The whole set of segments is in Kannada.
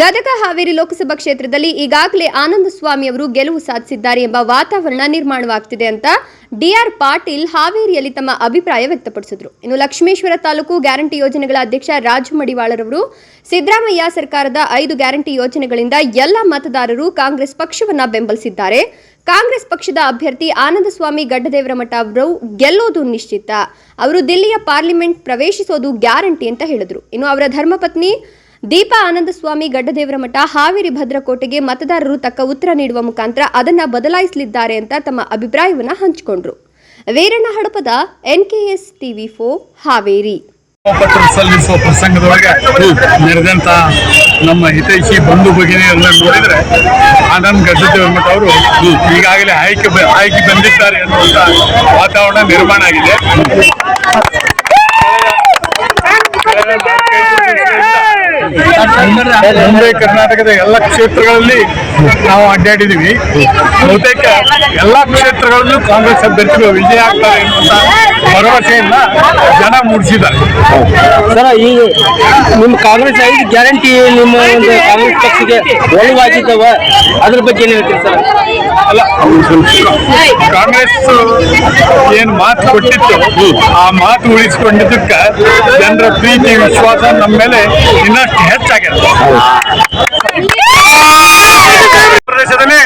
ಗದಗ ಹಾವೇರಿ ಲೋಕಸಭಾ ಕ್ಷೇತ್ರದಲ್ಲಿ ಈಗಾಗಲೇ ಆನಂದ ಸ್ವಾಮಿ ಅವರು ಗೆಲುವು ಸಾಧಿಸಿದ್ದಾರೆ ಎಂಬ ವಾತಾವರಣ ನಿರ್ಮಾಣವಾಗ್ತಿದೆ ಅಂತ ಡಿಆರ್ ಪಾಟೀಲ್ ಹಾವೇರಿಯಲ್ಲಿ ತಮ್ಮ ಅಭಿಪ್ರಾಯ ವ್ಯಕ್ತಪಡಿಸಿದರು. ಇನ್ನು ಲಕ್ಷ್ಮೇಶ್ವರ ತಾಲೂಕು ಗ್ಯಾರಂಟಿ ಯೋಜನೆಗಳ ಅಧ್ಯಕ್ಷ ರಾಜು ಮಡಿವಾಳರವರು ಸಿದ್ದರಾಮಯ್ಯ ಸರ್ಕಾರದ ಐದು ಗ್ಯಾರಂಟಿ ಯೋಜನೆಗಳಿಂದ ಎಲ್ಲ ಮತದಾರರು ಕಾಂಗ್ರೆಸ್ ಪಕ್ಷವನ್ನ ಬೆಂಬಲಿಸಿದ್ದಾರೆ. ಕಾಂಗ್ರೆಸ್ ಪಕ್ಷದ ಅಭ್ಯರ್ಥಿ ಆನಂದಸ್ವಾಮಿ ಗಡ್ಡದೇವರಮಠ ಅವರು ಗೆಲ್ಲೋದು ನಿಶ್ಚಿತ. ಅವರು ದಿಲ್ಲಿಯ ಪಾರ್ಲಿಮೆಂಟ್ ಪ್ರವೇಶಿಸೋದು ಗ್ಯಾರಂಟಿ ಅಂತ ಹೇಳಿದರು. ಇನ್ನು ಅವರ ಧರ್ಮಪತ್ನಿ ದೀಪಾ ಆನಂದಸ್ವಾಮಿ ಗಡ್ಡದೇವರಮಠ ಹಾವೇರಿ ಭದ್ರಕೋಟೆಗೆ ಮತದಾರರು ತಕ್ಕ ಉತ್ತರ ನೀಡುವ ಮುಖಾಂತರ ಅದನ್ನ ಬದಲಾಯಿಸಲಿದ್ದಾರೆ ಅಂತ ತಮ್ಮ ಅಭಿಪ್ರಾಯವನ್ನ ಹಂಚಿಕೊಂಡ್ರು. Veeranna Hadapad NKS TV four Haveri. ಸಲ್ಲಿಸುವ ಪ್ರಸಂಗದೊಳಗೆ ನಡೆದಂತ ನಮ್ಮ ಹಿತೈಷಿ ಬಂಧು ಭಗಿನಿಯರನ್ನ ನೋಡಿದ್ರೆ ಆನಂದ್ ಗಡ್ಡದೇವ್ರ ಮಠ ಅವರು ಈಗಾಗಲೇ ಆಯ್ಕೆ ಆಯ್ಕೆ ಬಂದಿದ್ದಾರೆ ಅನ್ನುವಂತ ವಾತಾವರಣ ನಿರ್ಮಾಣ ಆಗಿದೆ. ಮುಂಬೈ ಕರ್ನಾಟಕದ ಎಲ್ಲ ಕ್ಷೇತ್ರಗಳಲ್ಲಿ ನಾವು ಅಡ್ಡಾಡಿದೀವಿ ಬಹುತೇಕ ಎಲ್ಲ ಕ್ಷೇತ್ರಗಳಲ್ಲೂ ಕಾಂಗ್ರೆಸ್ ಅಭ್ಯರ್ಥಿಗಳು ವಿಜಯ ಆಗ್ತಾರೆ ಭರವಸೆಯನ್ನ ಜನ ಮೂಡಿಸಿದ್ದಾರೆ ಸರ್ ಈಗ ನಿಮ್ಮ ಕಾಂಗ್ರೆಸ್ ಐದು ಗ್ಯಾರಂಟಿ ನಿಮ್ಮ ಒಂದು ಕಾಂಗ್ರೆಸ್ ಪಕ್ಷಕ್ಕೆ ಒಲವಾಗಿದ್ದವ ಅದ್ರ ಬಗ್ಗೆ ಏನು ಹೇಳ್ತೀರಿ ಸರ್? ಅಲ್ಲ ಕಾಂಗ್ರೆಸ್ ಏನು ಮಾತು ಕೊಟ್ಟಿತ್ತು ಆ ಮಾತು ಉಳಿಸಿಕೊಂಡಿದ್ದಕ್ಕೆ ಜನರ ಪ್ರೀತಿ ವಿಶ್ವಾಸ ನಮ್ಮ ಮೇಲೆ ಇನ್ನಷ್ಟು ಹೆಚ್ಚಾಗಿದೆ. ಪ್ರದೇಶದಲ್ಲಿ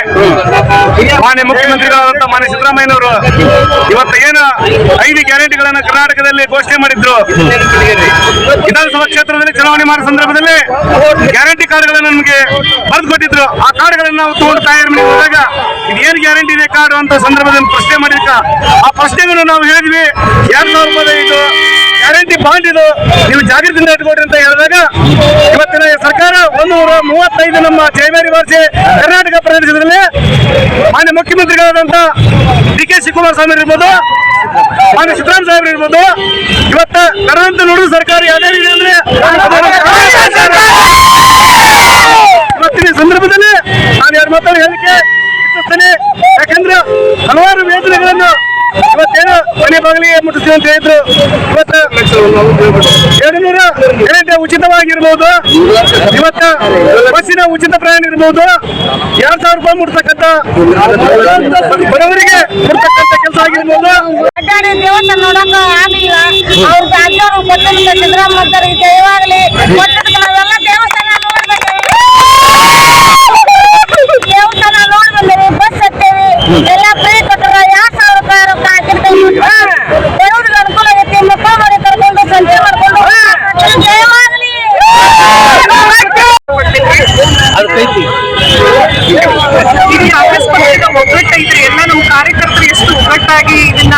ಮಾನ್ಯ ಮುಖ್ಯಮಂತ್ರಿಗಳಾದಂತ ಮಾನ್ಯ ಸಿದ್ದರಾಮಯ್ಯನವರು ಇವತ್ತು ಏನು ಐದು ಗ್ಯಾರಂಟಿಗಳನ್ನು ಕರ್ನಾಟಕದಲ್ಲಿ ಘೋಷಣೆ ಮಾಡಿದ್ರು. ವಿಧಾನಸಭಾ ಕ್ಷೇತ್ರದಲ್ಲಿ ಚುನಾವಣೆ ಮಾಡೋ ಸಂದರ್ಭದಲ್ಲಿ ಗ್ಯಾರಂಟಿ ಕಾರ್ಡ್ಗಳನ್ನು ನಮಗೆ ಬರೆದು ಕೊಟ್ಟಿದ್ರು. ಆ ಕಾರ್ಡ್ಗಳನ್ನು ನಾವು ತಗೊಂಡು ತಯಾರು ಮಾಡಿದಾಗ ಹೋದಾಗ ಇದೇನು ಗ್ಯಾರಂಟಿ ಇದೆ ಕಾರ್ಡ್ ಅಂತ ಸಂದರ್ಭದಲ್ಲಿ ಪ್ರಶ್ನೆ ಮಾಡಿದ ಆ ಪ್ರಶ್ನೆಗಳನ್ನು ನಾವು ಹೇಳಿದ್ವಿ. ಎರಡು ಸಾವಿರ ರೂಪಾಯಿ ಇದು ಗ್ಯಾರಂಟಿ ಬಾಂಡ್ ಇದು. ನೀವು ಜಾಗೃತಿಯಿಂದ ಇಟ್ಕೊಡ್ರಿ ಅಂತ ಹೇಳಿದಾಗ ಇವತ್ತಿನ ಸರ್ಕಾರ ಒಂದು ನೂರ ಮೂವತ್ತೈದು ನಮ್ಮ ಜಯಮೇರಿ ವರ್ಷ ಕರ್ನಾಟಕ ಪ್ರದೇಶದಲ್ಲಿ ಮುಖ್ಯಮಂತ್ರಿಗಳಾದಂತ ಡಿ ಕೆ ಶಿವಕುಮಾರ್ ಸ್ವಾಮಿ ಇರ್ಬೋದು, ಮಾನ್ಯ ಸಿದ್ದರಾಮ ಸಾಹೇಬ್ರು ಇರ್ಬೋದು, ಇವತ್ತ ಕರ್ನಾಟಕ ನೋಡಿದ ಸರ್ಕಾರ ಯಾವುದೇ ರೀತಿ ಅಂದ್ರೆ ಇವತ್ತಿನ ಸಂದರ್ಭದಲ್ಲಿ ನಾನು ಎರಡು ಮಾತಾಡಿ ಹೇಳಿಕೆ ಯಾಕಂದ್ರೆ ಹಲವಾರು ಇವತ್ತೇನು ಮನೆ ಮುಟ್ಟಿಸ್ತೀವಿ ಅಂತ ಹೇಳಿದ್ರು. ಇವತ್ತು ಉಚಿತವಾಗಿರ್ಬೋದು. ಇವತ್ತ ಬಸ್ಸಿನ ಉಚಿತ ಪ್ರಯಾಣ ಇರ್ಬೋದು. ಎರಡ್ ಸಾವಿರ ರೂಪಾಯಿ ಮುಡ್ತಕ್ಕಂತ ಬಡವರಿಗೆ ಮುಡ್ತಕ್ಕಂತ ಕೆಲಸ ಆಗಿರ್ಬೋದು. ಮೊದಲಿಂದ ನಾವೆಲ್ಲ ದೇವಸ್ಥಾನ ದೇವಸ್ಥಾನ ನೋಡ್ಬಂದ್ರಿ ಬಸ್ ಎಲ್ಲ ಫ್ರೀ ಕೊಟ್ಟರ ಯಾವ ಸಾವಿರ ರೂಪಾಯಿ ರೊಕ್ಕ ಹಾಕಿರ್ತೇವೆ ಬಡವ್ರಿಗೆ ಅನುಕೂಲ ಆಗೈತಿ ಮಕ್ಕಳು ಮಾಡಿ ಕರ್ಕೊಂಡು ಸಂಜೆ ಮಾಡ್ಕೊಂಡು ಕಾಂಗ್ರೆಸ್ ಪಕ್ಷದ ಒಗ್ಗಟ್ಟೈತ್ರಿ ಎಲ್ಲ ನಮ್ಮ ಕಾರ್ಯಕರ್ತರು ಎಷ್ಟು ಒಗ್ಗಟ್ಟಾಗಿ ಇದನ್ನ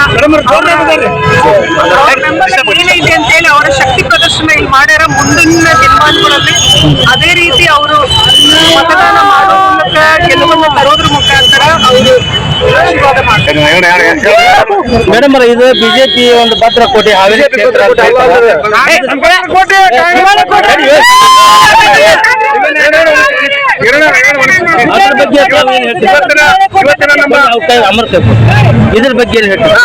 ಏನೈತೆ ಅಂತ ಹೇಳಿ ಅವರ ಶಕ್ತಿ ಪ್ರದರ್ಶನ ಇಲ್ಲಿ ಮಾಡ್ಯಾರ. ಮುಂದಿನ ದಿನಮಾನಗಳಲ್ಲಿ ಅದೇ ರೀತಿ ಅವರು ಮತದಾನ ಮಾಡೋ ಮೂಲಕ ಮೇಡಮ್ ಅವ್ರೆ, ಇದು ಬಿಜೆಪಿ ಒಂದು ಭದ್ರಕೋಟೆ ಹಾವೇರಿ ಕ್ಷೇತ್ರ. ಅದ್ರ ಬಗ್ಗೆ ಅಮರ್ ಇದ್ರ ಬಗ್ಗೆ ಏನ್ ಹೇಳ್ತೀರಿ?